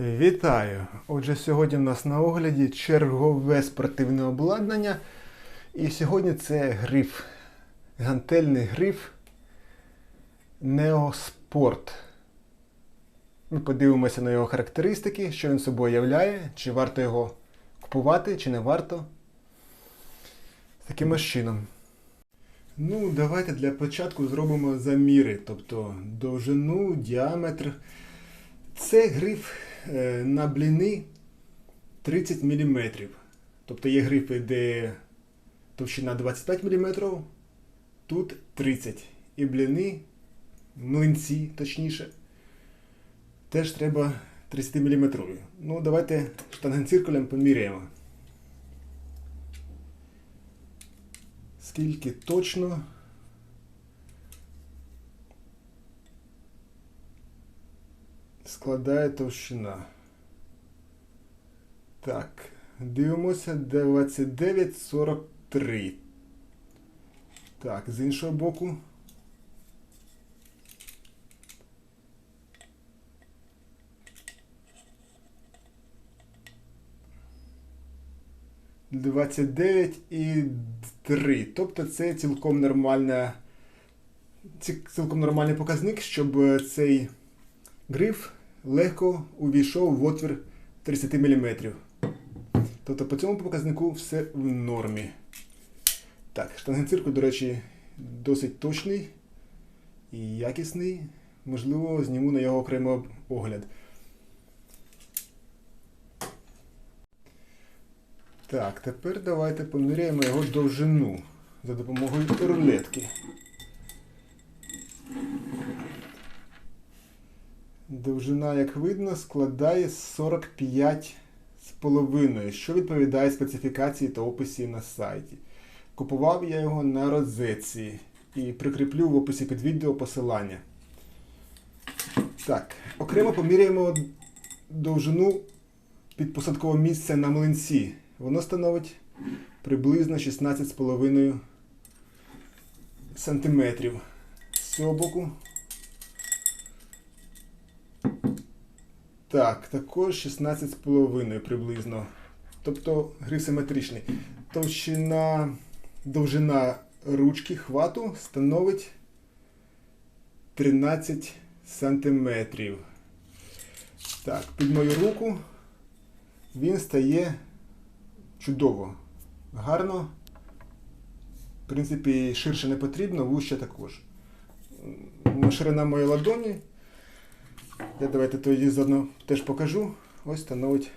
Вітаю! Отже, сьогодні в нас на огляді чергове спортивне обладнання. І сьогодні це гриф. Гантельний гриф Неоспорт. Ми подивимося на його характеристики, що він собою являє, чи варто його купувати, чи не варто. Таким ось чином. Ну, давайте для початку зробимо заміри, тобто довжину, діаметр. Це гриф на бліни 30 мм. Тобто є грифи, де товщина 25 мм, тут 30 І бліни, млинці, точніше, теж треба 30 мм. Ну, давайте штангенциркулем поміряємо. Скільки точно складає товщина. Так, дивимося 29,43. Так, з іншого боку. Двадцять дев'ять і три. Тобто це цілком нормальна, ці- цілком нормальний показник, щоб е, цей гриф легко увійшов в отвір 30 мм. Тобто по цьому показнику все в нормі. Так, штангенциркуль, до речі, досить точний і якісний. Можливо, зніму на його окремо огляд. Так, тепер давайте поміряємо його довжину за допомогою рулетки. Довжина, як видно, складає 45 з половиною, що відповідає специфікації та описі на сайті. Купував я його на розетці і прикріплю в описі під відео посилання. Так, окремо поміряємо довжину підпосадкового місця на млинці. Воно становить приблизно 16,5 сантиметрів. З цього боку Так, також 16,5 приблизно. Тобто гриф симетричний. Товщина, довжина ручки хвату становить 13 сантиметрів. Так, під мою руку він стає чудово, гарно. В принципі, ширше не потрібно, вужче також. Ширина моєї ладоні я давайте тоді заодно теж покажу. Ось становить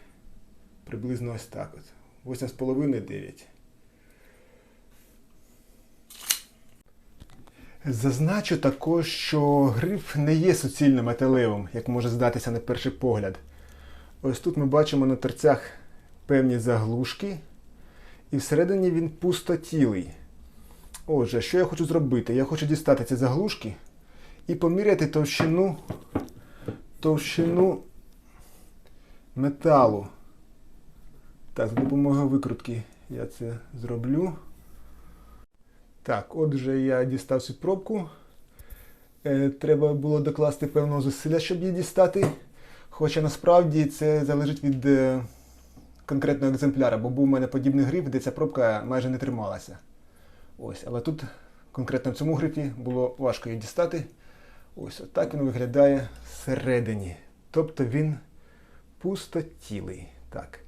приблизно ось так от. 8,5-9. Зазначу також, що гриф не є суцільно металевим, як може здатися на перший погляд. Ось тут ми бачимо на торцях певні заглушки, і всередині він пустотілий. Отже, що я хочу зробити? Я хочу дістати ці заглушки і поміряти товщину товщину металу. Так, за допомогою викрутки я це зроблю. Так, отже, я дістав цю пробку. Е, треба було докласти певного зусилля, щоб її дістати. Хоча насправді це залежить від е, конкретного екземпляра, бо був у мене подібний гриф, де ця пробка майже не трималася. Ось, але тут, конкретно в цьому грифі, було важко її дістати. Ось отак він виглядає всередині. Тобто він пустотілий. Так.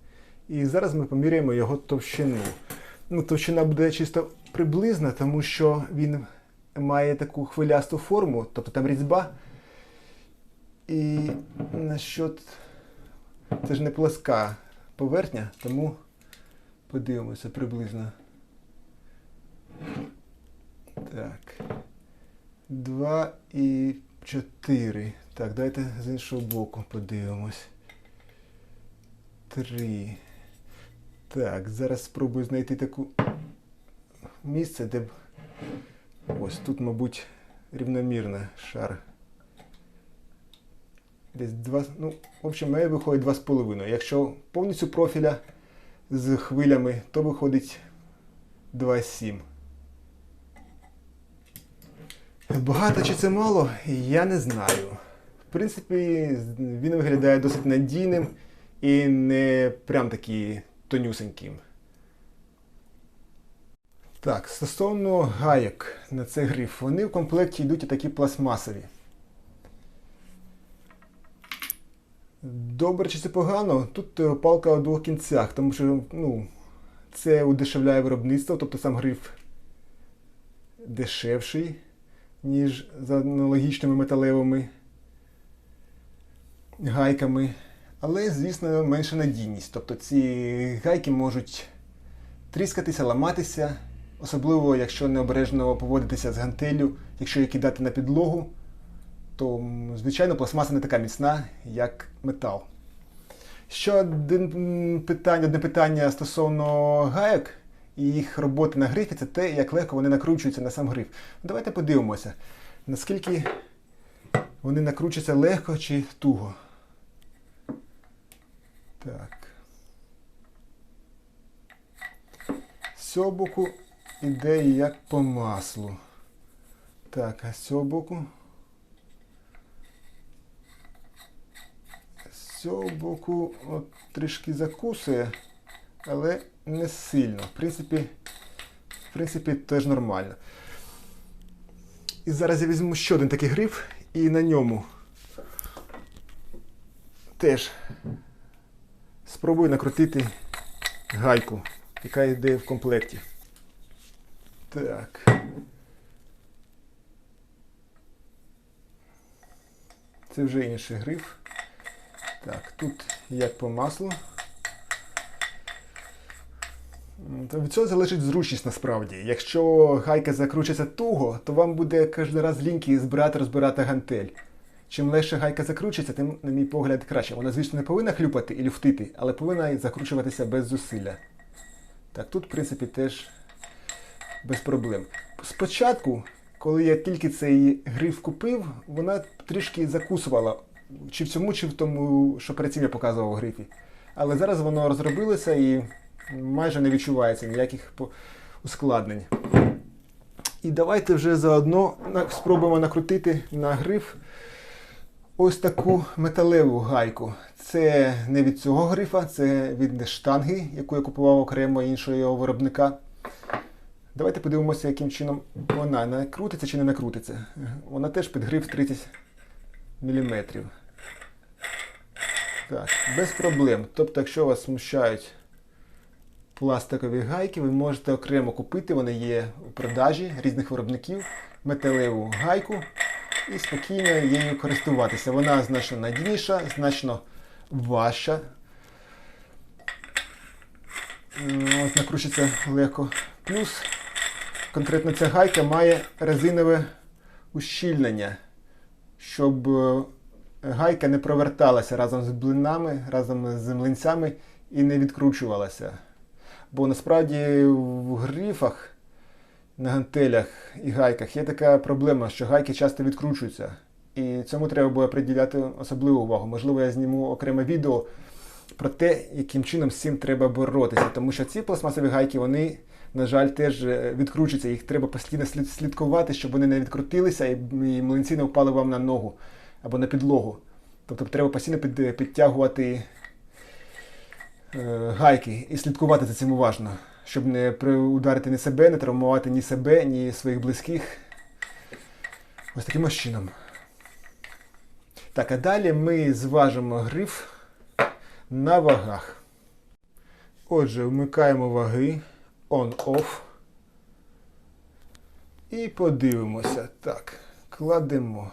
І зараз ми поміряємо його товщину. Ну, товщина буде чисто приблизна, тому що він має таку хвилясту форму, тобто там різьба. І насчет це ж не плоска поверхня, тому подивимося приблизно. Так. 2 і 4. Так, давайте з іншого боку подивимось. 3. Так, зараз спробую знайти таку місце, де б. Ось тут, мабуть, рівномірно шар. Десь 2. Ну, в общем, має виходить 2,5. Якщо повністю профіля з хвилями, то виходить 2,7. Багато чи це мало, я не знаю. В принципі, він виглядає досить надійним і не прям такий тонюсеньким. Так, стосовно гаяк на цей гриф, вони в комплекті йдуть такі пластмасові. Добре чи це погано? Тут е, палка у двох кінцях, тому що ну, це удешевляє виробництво, тобто сам гриф дешевший, ніж за аналогічними металевими гайками. Але, звісно, менша надійність. Тобто ці гайки можуть тріскатися, ламатися, особливо якщо необережно поводитися з гантелю, якщо її кидати на підлогу, то, звичайно, пластмаса не така міцна, як метал. Ще один питання, одне питання стосовно гайок і їх роботи на грифі, це те, як легко вони накручуються на сам гриф. Давайте подивимося, наскільки вони накручуються легко чи туго. Так. З цього боку іде як по маслу. Так, а з цього боку. З цього боку от, трішки закусує, але не сильно. В принципі, в принципі, теж нормально. І зараз я візьму ще один такий гриф і на ньому теж спробую накрутити гайку, яка йде в комплекті. Так. Це вже інший гриф. Так, тут як по маслу. Від цього залежить зручність насправді. Якщо гайка закручується туго, то вам буде кожен раз ліньки збирати, розбирати гантель. Чим легше гайка закручується, тим, на мій погляд, краще. Вона, звісно, не повинна хлюпати і люфтити, але повинна закручуватися без зусилля. Так, тут, в принципі, теж без проблем. Спочатку, коли я тільки цей гриф купив, вона трішки закусувала. Чи в цьому, чи в тому, що перед цим я показував у грифі. Але зараз воно розробилося і майже не відчувається ніяких ускладнень. І давайте вже заодно спробуємо накрутити на гриф ось таку металеву гайку. Це не від цього грифа, це від штанги, яку я купував окремо іншого його виробника. Давайте подивимося, яким чином вона накрутиться чи не накрутиться. Вона теж під гриф 30 мм. Так, без проблем. Тобто, якщо вас смущають пластикові гайки, ви можете окремо купити, вони є у продажі різних виробників, металеву гайку і спокійно її користуватися. Вона значно надійніша, значно важча. Ось накручується легко. Плюс конкретно ця гайка має резинове ущільнення, щоб е, гайка не проверталася разом з блинами, разом з млинцями і не відкручувалася. Бо насправді в грифах на гантелях і гайках є така проблема, що гайки часто відкручуються. І цьому треба буде приділяти особливу увагу. Можливо, я зніму окреме відео про те, яким чином з цим треба боротися. Тому що ці пластмасові гайки, вони, на жаль, теж е, відкручуються. Їх треба постійно слідкувати, щоб вони не відкрутилися і млинці не впали вам на ногу або на підлогу. Тобто треба постійно під, підтягувати гайки і слідкувати за цим уважно, щоб не ударити ні себе, не травмувати ні себе, ні своїх близьких. Ось таким ось чином. Так, а далі ми зважимо гриф на вагах. Отже, вмикаємо ваги on-off. І подивимося. Так, кладемо.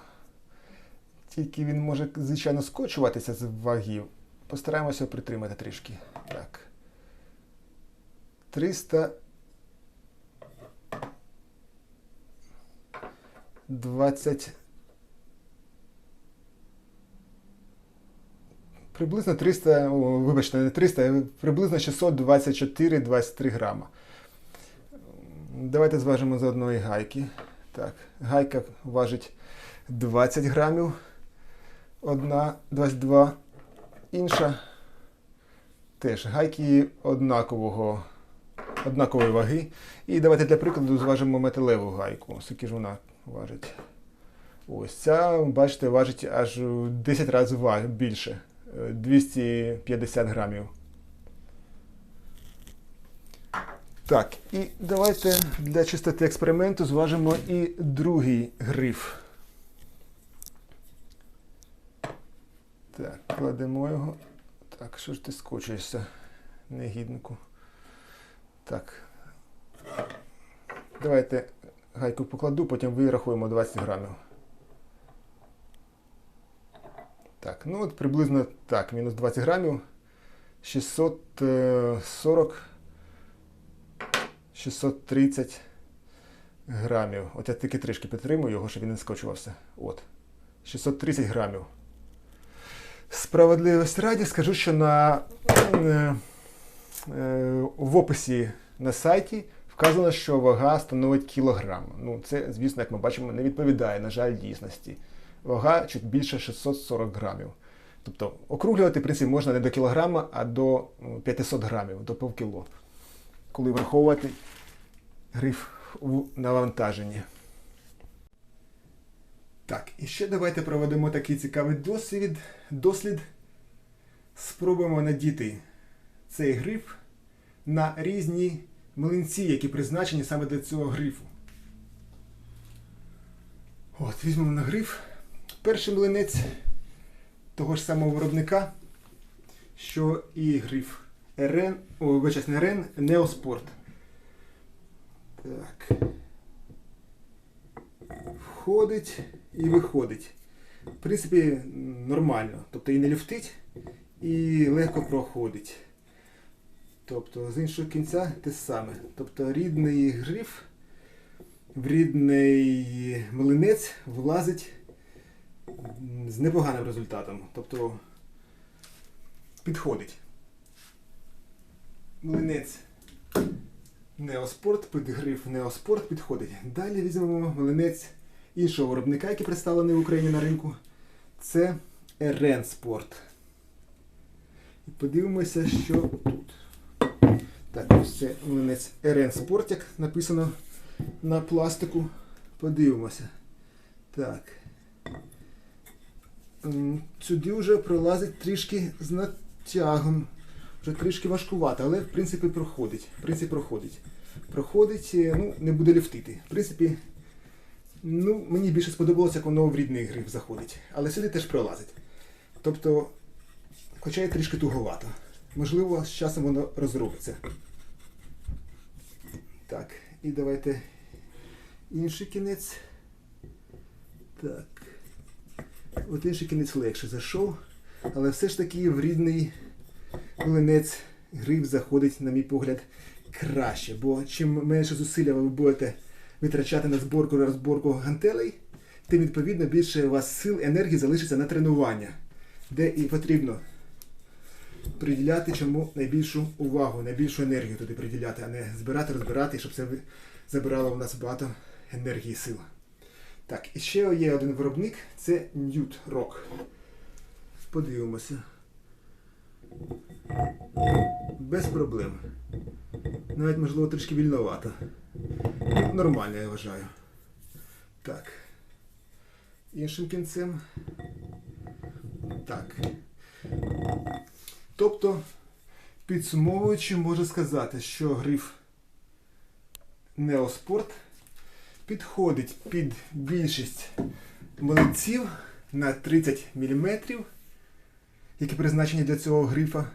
Тільки він може, звичайно, скочуватися з вагів. Постараємося притримати трішки. Так. 300. 20. Приблизно 300, о, вибачте, не 300, а приблизно 624-23 грама. Давайте зважимо з одної гайки. Так, гайка важить 20 грамів. Одна 22, інша теж гайки однакового, однакової ваги. І давайте для прикладу зважимо металеву гайку. Скільки ж вона важить? Ось ця, бачите, важить аж в 10 разів більше. е, 250 грамів. Так, і давайте для чистоти експерименту зважимо і другий гриф. Так, кладемо його. Так, що ж ти скочуєшся, негіднику? Так. Давайте гайку покладу, потім вирахуємо 20 грамів. Так, ну от приблизно так, мінус 20 грамів. 640 630 грамів. От я тільки трішки підтримую його, щоб він не скочувався. От. 630 грамів. Справедливість раді скажу, що на, е, е, в описі на сайті вказано, що вага становить кілограм. Ну, це, звісно, як ми бачимо, не відповідає, на жаль, дійсності. Вага чуть більше 640 грамів. Тобто округлювати, в принципі, можна не до кілограма, а до 500 грамів, до півкіло. Коли враховувати гриф у навантаженні. Так, і ще давайте проведемо такий цікавий досвід, дослід. Спробуємо надіти цей гриф на різні млинці, які призначені саме для цього грифу. От, візьмемо на гриф. Перший млинець того ж самого виробника, що і гриф РН, о, не РН, Неоспорт. Так. Входить і виходить. В принципі, нормально. Тобто і не люфтить, і легко проходить. Тобто, з іншого кінця те саме. Тобто рідний гриф в рідний млинець влазить з непоганим результатом. Тобто підходить. Млинець Неоспорт, під гриф Неоспорт підходить. Далі візьмемо млинець іншого виробника, який представлений в Україні на ринку. Це РН Спорт. І подивимося, що тут. Так, ось це млинець РН Спорт, як написано на пластику. Подивимося. Так. Сюди вже пролазить трішки з натягом. Вже трішки важкувато, але в принципі проходить. В принципі, проходить. Проходить, е, ну, не буде ліфтити. В принципі, ну, мені більше сподобалося, як воно в рідний гриф заходить. Але сюди теж пролазить. Тобто, хоча й трішки туговато. Можливо, з часом воно розробиться. Так, і давайте інший кінець. Так. От інший кінець легше зайшов, але все ж таки в рідний млинець гриф заходить, на мій погляд, краще. Бо чим менше зусилля ви будете витрачати на зборку і розборку гантелей, тим відповідно більше у вас сил, енергії залишиться на тренування, де і потрібно приділяти чому найбільшу увагу, найбільшу енергію туди приділяти, а не збирати, розбирати, щоб це забирало у нас багато енергії і сил. Так, і ще є один виробник, це Newt Rock. Подивимося. Без проблем. Навіть, можливо, трішки вільновато. Нормально, я вважаю. Так. Іншим кінцем. Так. Тобто, підсумовуючи, можу сказати, що гриф Неоспорт підходить під більшість млинців на 30 мм, які призначені для цього грифа,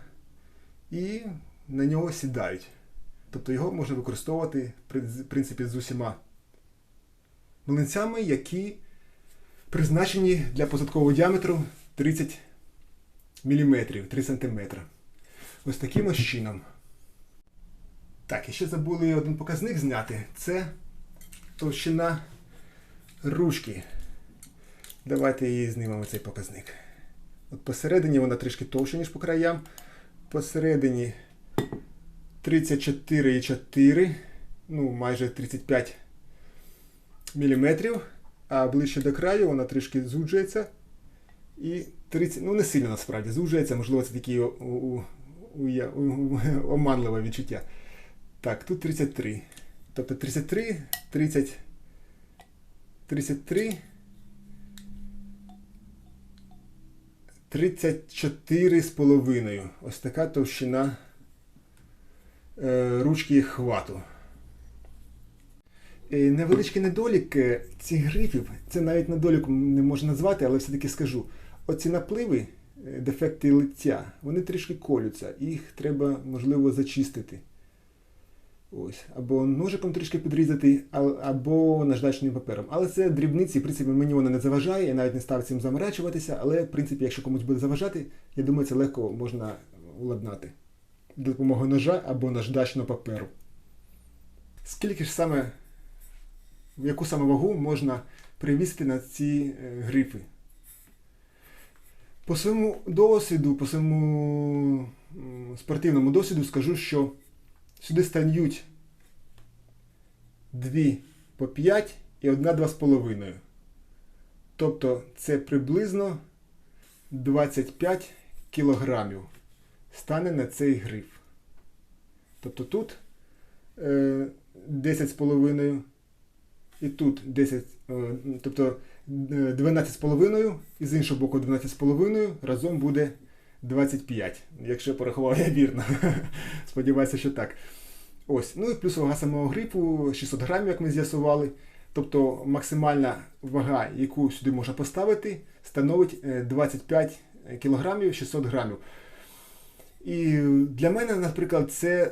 і на нього сідають. Тобто його можна використовувати в принципі з усіма млинцями, які призначені для посадкового діаметру 30 мм, 3 см. Ось таким ось чином. Так, і ще забули один показник зняти. Це товщина ручки. Давайте її знімемо цей показник. От посередині вона трішки товща, ніж по краям. Посередині 34,4, ну майже 35 мм, а ближче до краю вона трішки зуджується. І 30, ну не сильно насправді зужується, можливо, це у, оманливе відчуття. Так, тут 33. Тобто 33, 30, 33, 34,5. Ось така товщина е, ручки хвату. Невеличкий недолік е, цих грифів, це навіть недоліком не можна назвати, але все-таки скажу. Оці напливи, е, дефекти лиття, вони трішки колються, їх треба, можливо, зачистити. Ось. Або ножиком трішки підрізати, або наждачним папером. Але це дрібниці, в принципі, мені воно не заважає, я навіть не став цим заморачуватися, але, в принципі, якщо комусь буде заважати, я думаю, це легко можна уладнати. За допомогою ножа або наждачного паперу. Скільки ж саме, яку саме вагу можна привісти на ці е, грифи? По своєму досвіду, по своєму спортивному досвіду скажу, що сюди стають 2 по 5 і одна 2,5. Тобто це приблизно 25 кілограмів стане на цей гриф. Тобто тут е, 10,5 і тут 10, е, тобто е, 12,5 і з іншого боку 12,5 разом буде 25, якщо порахував я вірно. Сподіваюся, що так. Ось. Ну і плюс вага самого грифу 600 грамів, як ми з'ясували. Тобто максимальна вага, яку сюди можна поставити, становить е, 25 кг 600 грамів. І для мене, наприклад, це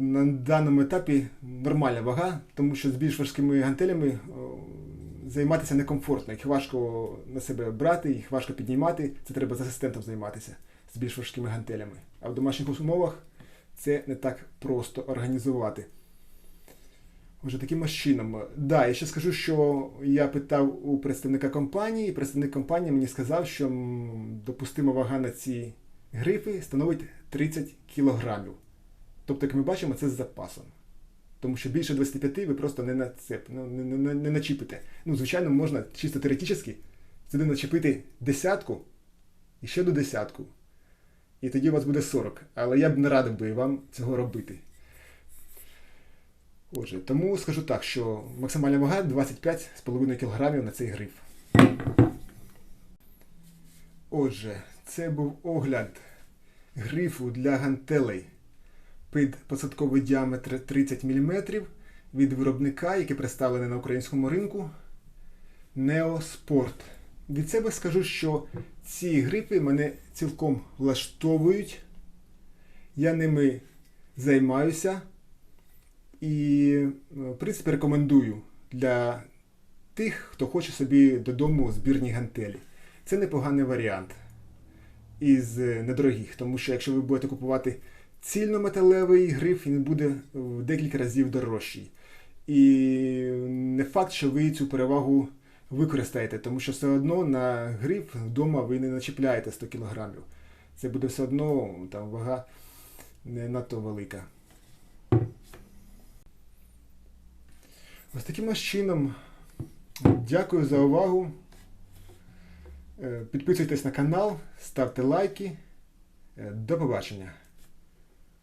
на даному етапі нормальна вага, тому що з більш важкими гантелями займатися некомфортно. Їх важко на себе брати, їх важко піднімати. Це треба з асистентом займатися з більш важкими гантелями. А в домашніх умовах це не так просто організувати. Отже, таким чином. Да, я ще скажу, що я питав у представника компанії, і представник компанії мені сказав, що допустима вага на ці грифи становить 30 кілограмів. Тобто, як ми бачимо, це з запасом. Тому що більше 25 ви просто не нацеп, ну, не, не, не, начіпите. Ну, звичайно, можна чисто теоретично сюди начепити десятку і ще до десятку. І тоді у вас буде 40. Але я б не радив би вам цього робити. Отже, тому скажу так, що максимальна вага 25,5 кг на цей гриф. Отже, це був огляд грифу для гантелей під посадковий діаметр 30 мм від виробника, який представлений на українському ринку Neosport. Від себе скажу, що ці грифи мене цілком влаштовують. Я ними займаюся і, в принципі, рекомендую для тих, хто хоче собі додому збірні гантелі. Це непоганий варіант із е, недорогих, тому що якщо ви будете купувати цільнометалевий гриф, він буде в декілька разів дорожчий. І не факт, що ви цю перевагу використаєте, тому що все одно на гриф вдома ви не начіпляєте 100 кг. Це буде все одно там вага не надто велика. Ось таким чином. Дякую за увагу. Е, Підписуйтесь на канал, ставте лайки. Е, До побачення.